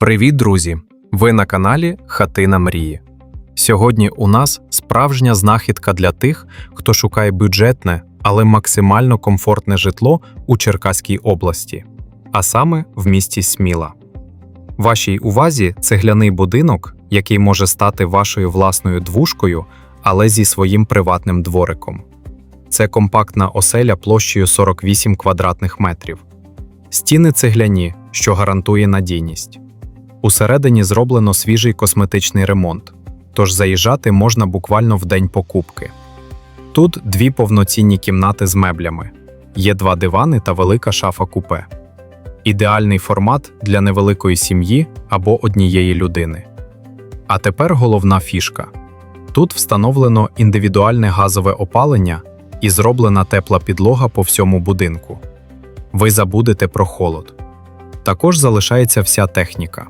Привіт, друзі! Ви на каналі Хатина Мрії. Сьогодні у нас справжня знахідка для тих, хто шукає бюджетне, але максимально комфортне житло у Черкаській області, а саме в місті Сміла. Вашій увазі цегляний будинок, який може стати вашою власною двушкою, але зі своїм приватним двориком. Це компактна оселя площею 48 квадратних метрів. Стіни цегляні, що гарантує надійність. Усередині зроблено свіжий косметичний ремонт, тож заїжджати можна буквально в день покупки. Тут дві повноцінні кімнати з меблями, є два дивани та велика шафа купе. Ідеальний формат для невеликої сім'ї або однієї людини. А тепер головна фішка: тут встановлено індивідуальне газове опалення і зроблена тепла підлога по всьому будинку. Ви забудете про холод. Також залишається вся техніка.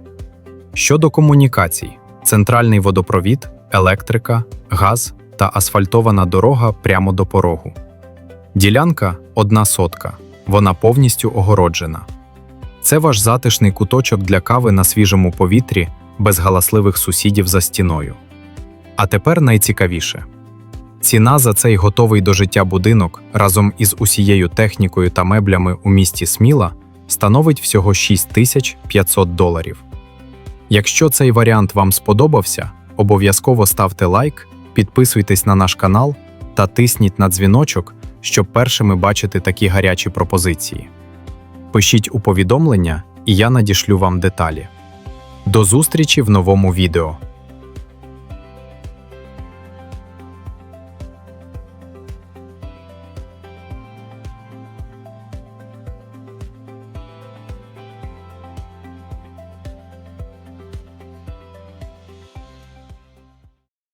Щодо комунікацій: центральний водопровід, електрика, газ та асфальтована дорога прямо до порогу. Ділянка одна сотка, вона повністю огороджена. Це ваш затишний куточок для кави на свіжому повітрі без галасливих сусідів за стіною. А тепер найцікавіше. Ціна за цей готовий до життя будинок разом із усією технікою та меблями у місті Сміла становить всього 6500 доларів. Якщо цей варіант вам сподобався, обов'язково ставте лайк, підписуйтесь на наш канал та тисніть на дзвіночок, щоб першими бачити такі гарячі пропозиції. Пишіть у повідомлення, і я надішлю вам деталі. До зустрічі в новому відео.